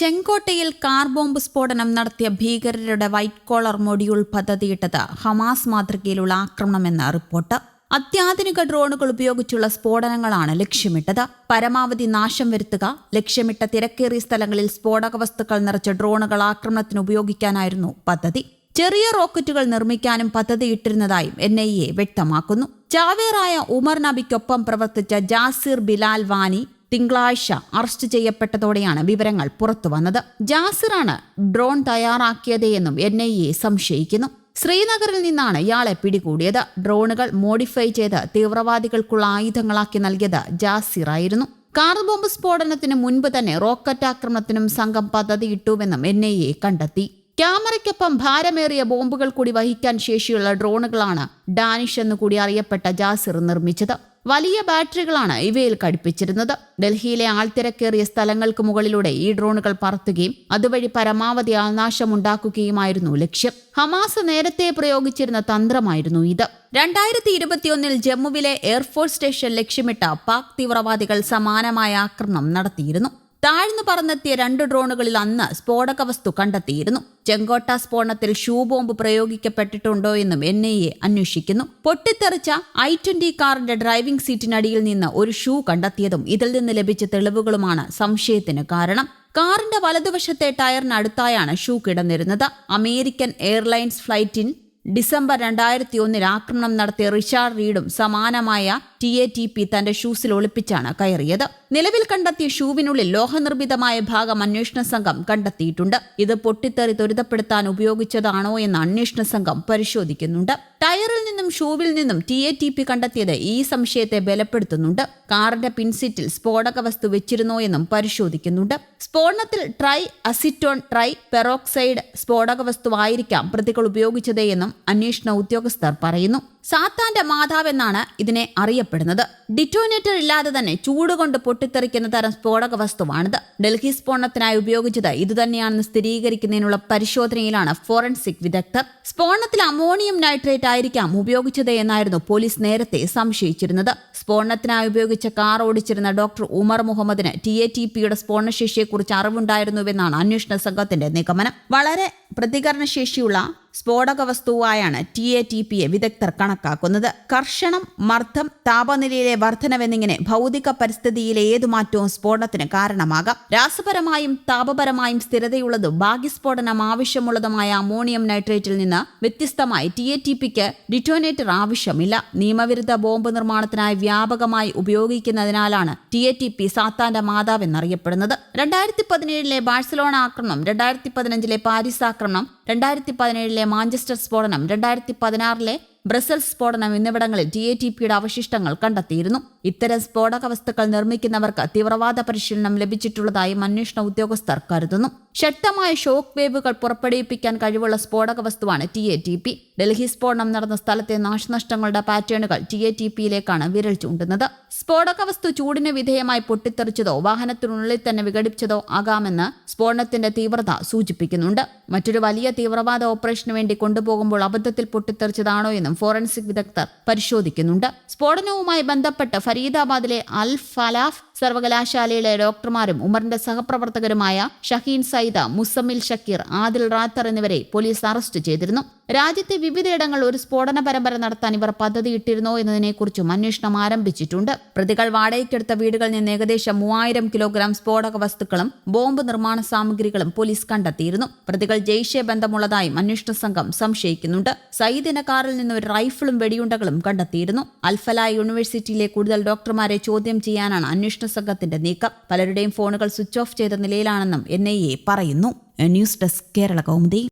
ചെങ്കോട്ടയിൽ car bomb സ്ഫോടനം നടത്തിയ ഭീകരരുടെ വൈറ്റ് കോളർ മൊഡ്യൂൾ പദ്ധതിയിട്ടത് ഹമാസ് മാതൃകയിലുള്ള ആക്രമണമെന്ന റിപ്പോർട്ട്. അത്യാധുനിക ഡ്രോണുകൾ ഉപയോഗിച്ചുള്ള സ്ഫോടനങ്ങളാണ് ലക്ഷ്യമിട്ടത്. പരമാവധി നാശം വരുത്തുക ലക്ഷ്യമിട്ട തിരക്കേറിയ സ്ഥലങ്ങളിൽ സ്ഫോടക വസ്തുക്കൾ നിറച്ച ഡ്രോണുകൾ ആക്രമണത്തിന് ഉപയോഗിക്കാനായിരുന്നു പദ്ധതി. ചെറിയ റോക്കറ്റുകൾ നിർമ്മിക്കാനും പദ്ധതിയിട്ടിരുന്നതായും എൻ ഐ എ വ്യക്തമാക്കുന്നു. ചാവേറായ ഉമർ നബിക്കൊപ്പം പ്രവർത്തിച്ച ജാസിർ ബിലാൽ വാനി തിങ്കളാഴ്ച അറസ്റ്റ് ചെയ്യപ്പെട്ടതോടെയാണ് വിവരങ്ങൾ പുറത്തുവന്നത് ജാസിറാണ് ഡ്രോൺ തയ്യാറാക്കിയത് എന്നും എൻ ഐ എ സംശയിക്കുന്നു. ശ്രീനഗറിൽ നിന്നാണ് ഇയാളെ പിടികൂടിയത്. ഡ്രോണുകൾ മോഡിഫൈ ചെയ്ത് തീവ്രവാദികൾക്കുള്ള ആയുധങ്ങളാക്കി നൽകിയത് ജാസിറായിരുന്നു. കാർ ബോംബ് സ്ഫോടനത്തിന് മുൻപ് തന്നെ റോക്കറ്റ് ആക്രമണത്തിനും സംഘം പദ്ധതിയിട്ടുവെന്നും എൻ ഐ എ കണ്ടെത്തി. ക്യാമറയ്ക്കൊപ്പം ഭാരമേറിയ ബോംബുകൾ കൂടി വഹിക്കാൻ ശേഷിയുള്ള ഡ്രോണുകളാണ് ഡാനിഷ് എന്നുകൂടി അറിയപ്പെട്ട ജാസിർ നിർമ്മിച്ചത്. വലിയ ബാറ്ററികളാണ് ഇവയിൽ ഘടിപ്പിച്ചിരുന്നത്. ഡൽഹിയിലെ ആൾത്തിരക്കേറിയ സ്ഥലങ്ങൾക്ക് മുകളിലൂടെ ഈ ഡ്രോണുകൾ പറത്തുകയും അതുവഴി പരമാവധി ആൾനാശം ആൾനാശമുണ്ടാക്കുകയുമായിരുന്നു ലക്ഷ്യം. ഹമാസ് നേരത്തെ പ്രയോഗിച്ചിരുന്ന തന്ത്രമായിരുന്നു ഇത്. രണ്ടായിരത്തി ഇരുപത്തിയൊന്നിൽ ജമ്മുവിലെ എയർഫോഴ്സ് സ്റ്റേഷൻ ലക്ഷ്യമിട്ട പാക് തീവ്രവാദികൾ സമാനമായ ആക്രമണം നടത്തിയിരുന്നു. താഴ്ന്നു പറന്നെത്തിയ രണ്ട് ഡ്രോണുകളിൽ അന്ന് സ്ഫോടക വസ്തു കണ്ടെത്തിയിരുന്നു. ചെങ്കോട്ട സ്ഫോടനത്തിൽ ഷൂ ബോംബ് പ്രയോഗിക്കപ്പെട്ടിട്ടുണ്ടോ എന്നും എൻ ഐ എ അന്വേഷിക്കുന്നു. പൊട്ടിത്തെറിച്ച ഐ ട്വന്റി കാറിന്റെ ഡ്രൈവിംഗ് സീറ്റിനടിയിൽ നിന്ന് ഒരു ഷൂ കണ്ടെത്തിയതും ഇതിൽ നിന്ന് ലഭിച്ച തെളിവുകളുമാണ് സംശയത്തിന് കാരണം. കാറിന്റെ വലതുവശത്തെ ടയറിനടുത്തായാണ് ഷൂ കിടന്നിരുന്നത്. അമേരിക്കൻ എയർലൈൻസ് ഫ്ലൈറ്റിൻ ഡിസംബർ രണ്ടായിരത്തി ഒന്നിൽ ആക്രമണം നടത്തിയ റിഷാർഡ് റീഡും സമാനമായ ടി എ ടി പി തന്റെ ഷൂസിൽ ഒളിപ്പിച്ചാണ് കയറിയത്. നിലവിൽ കണ്ടെത്തിയ ഷൂവിനുള്ളിൽ ലോഹനിർമ്മിതമായ ഭാഗം അന്വേഷണ സംഘം കണ്ടെത്തിയിട്ടുണ്ട്. ഇത് പൊട്ടിത്തെറി ത്വരിതപ്പെടുത്താൻ ഉപയോഗിച്ചതാണോ എന്ന് അന്വേഷണ സംഘം പരിശോധിക്കുന്നുണ്ട്. ടയറിൽ നിന്നും ഷൂവിൽ നിന്നും ടി എ ടി പി കണ്ടെത്തിയത് ഈ സംശയത്തെ ബലപ്പെടുത്തുന്നുണ്ട്. കാറിന്റെ പിൻസീറ്റിൽ സ്ഫോടക വസ്തു വെച്ചിരുന്നോ എന്നും പരിശോധിക്കുന്നുണ്ട്. സ്ഫോടനത്തിൽ ട്രൈ അസിറ്റോൺ ട്രൈ പെറോക്സൈഡ് സ്ഫോടക വസ്തുവായിരിക്കാം പ്രതികൾ ഉപയോഗിച്ചത് എന്നും അന്വേഷണ ഉദ്യോഗസ്ഥർ പറയുന്നു. സാത്താന്റെ മാതാവെന്നാണ് ഇതിനെ അറിയപ്പെടുന്നത്. ഡിറ്റോനേറ്റർ ഇല്ലാതെ തന്നെ ചൂടുകൊണ്ട് പൊട്ടിത്തെറിക്കുന്ന തരം സ്ഫോടക വസ്തുവാണിത്. ഡൽഹി സ്ഫോടനത്തിനായി ഉപയോഗിച്ചത് ഇതുതന്നെയാണെന്ന് സ്ഥിരീകരിക്കുന്നതിനുള്ള പരിശോധനയിലാണ് ഫോറൻസിക് വിദഗ്ധർ. സ്ഫോടനത്തിൽ അമോണിയം നൈട്രേറ്റ് ആയിരിക്കാം ഉപയോഗിച്ചത് എന്നായിരുന്നു പോലീസ് നേരത്തെ സംശയിച്ചിരുന്നത്. സ്ഫോടനത്തിനായി ഉപയോഗിച്ച കാർ ഓടിച്ചിരുന്ന ഡോക്ടർ ഉമർ മുഹമ്മദിന് ടി എ ടി പിയുടെ സ്ഫോടനശേഷിയെക്കുറിച്ച് അറിവുണ്ടായിരുന്നുവെന്നാണ് അന്വേഷണ സംഘത്തിന്റെ നിഗമനം. വളരെ പ്രതികരണശേഷിയുള്ള സ്ഫോടക വസ്തുവായാണ് ടി എ ടി പിയെ വിദഗ്ധർ കണക്കാക്കുന്നത്. കർഷണം മർദ്ദം താപനിലയിലെ വർധനവെന്നിങ്ങനെ ഭൗതിക പരിസ്ഥിതിയിലെ ഏതു മാറ്റവും സ്ഫോടനത്തിന് കാരണമാകാം. രാസപരമായും താപപരമായും സ്ഥിരതയുള്ളതും ഭാഗ്യസ്ഫോടനം ആവശ്യമുള്ളതുമായ അമോണിയം നൈട്രേറ്റിൽ നിന്ന് വ്യത്യസ്തമായി ടി എ ടി പിക്ക് ഡിറ്റോനേറ്റർ ആവശ്യമില്ല. നിയമവിരുദ്ധ ബോംബ് നിർമ്മാണത്തിനായി വ്യാപകമായി ഉപയോഗിക്കുന്നതിനാലാണ് ടി എ ടി പി സാത്താന്റെ മാതാവെന്നറിയപ്പെടുന്നത്. രണ്ടായിരത്തി പതിനേഴിലെ ബാഴ്സലോണ ആക്രമണം രണ്ടായിരത്തി പതിനഞ്ചിലെ പാരീസ് ആക്രമണം രണ്ടായിരത്തി പതിനേഴിലെ മാഞ്ചസ്റ്റർ സ്ഫോടനം രണ്ടായിരത്തി പതിനാറിലെ ബ്രസൽസ് സ്ഫോടനം എന്നിവിടങ്ങളിൽ ടി എ ടി പിയുടെ അവശിഷ്ടങ്ങൾ കണ്ടെത്തിയിരുന്നു. ഇത്തരം സ്ഫോടക വസ്തുക്കൾ നിർമ്മിക്കുന്നവർക്ക് തീവ്രവാദ പരിശീലനം ലഭിച്ചിട്ടുള്ളതായും അന്വേഷണ ഉദ്യോഗസ്ഥർ കരുതുന്നു. ശക്തമായ ഷോക്ക് വേവുകൾ പുറപ്പെടുവിപ്പിക്കാൻ കഴിവുള്ള സ്ഫോടക വസ്തുവാണ് T A T P. Delhi സ്ഫോടനം നടന്ന സ്ഥലത്തെ നാശനഷ്ടങ്ങളുടെ പാറ്റേണുകൾ ടി എ ടി പിയിലേക്കാണ് വിരൽ ചൂണ്ടുന്നത്. സ്ഫോടക വസ്തു ചൂടിന് വിധേയമായി പൊട്ടിത്തെറിച്ചതോ വാഹനത്തിനുള്ളിൽ തന്നെ വിഘടിപ്പിച്ചതോ ആകാമെന്ന് സ്ഫോടനത്തിന്റെ തീവ്രത സൂചിപ്പിക്കുന്നുണ്ട്. മറ്റൊരു വലിയ തീവ്രവാദ ഓപ്പറേഷന് വേണ്ടി കൊണ്ടുപോകുമ്പോൾ അബദ്ധത്തിൽ പൊട്ടിത്തെറിച്ചതാണോ എന്നും ഫോറൻസിക് വിദഗ്ധർ പരിശോധിക്കുന്നുണ്ട്. സ്ഫോടനവുമായി ബന്ധപ്പെട്ട് ഫരീദാബാദിലെ അൽ ഫലാഫ് സർവകലാശാലയിലെ ഡോക്ടർമാരും ഉമറിന്റെ സഹപ്രവർത്തകരുമായ ഷഹീൻ സയ്ദ മുസമ്മിൽ ഷക്കീർ ആദിൽ റാത്തർ എന്നിവരെ പോലീസ് അറസ്റ്റ് ചെയ്തിരുന്നു. രാജ്യത്തെ വിവിധയിടങ്ങൾ ഒരു സ്ഫോടന പരമ്പര നടത്താൻ ഇവർ പദ്ധതിയിട്ടിരുന്നോ എന്നതിനെക്കുറിച്ചും അന്വേഷണം ആരംഭിച്ചിട്ടുണ്ട്. പ്രതികൾ വാടകയ്ക്കെടുത്ത വീടുകളിൽ നിന്ന് ഏകദേശം മൂവായിരം കിലോഗ്രാം സ്ഫോടക വസ്തുക്കളും ബോംബ് നിർമ്മാണ സാമഗ്രികളും പോലീസ് കണ്ടെത്തിയിരുന്നു. പ്രതികൾ ജയ്ഷെ ബന്ധമുള്ളതായും അന്വേഷണ സംഘം സംശയിക്കുന്നുണ്ട്. സയ്യിദിന കാറിൽ നിന്ന് ഒരു റൈഫിളും വെടിയുണ്ടകളും കണ്ടെത്തിയിരുന്നു. അൽഫല യൂണിവേഴ്സിറ്റിയിലെ കൂടുതൽ ഡോക്ടർമാരെ ചോദ്യം ചെയ്യാനാണ് അന്വേഷണ സംഘത്തിന്റെ നീക്കം. പലരുടെയും ഫോണുകൾ സ്വിച്ച് ഓഫ് ചെയ്ത നിലയിലാണെന്നും എൻ ഐ എ പറയുന്നു. News desk Kerala Kaumudi.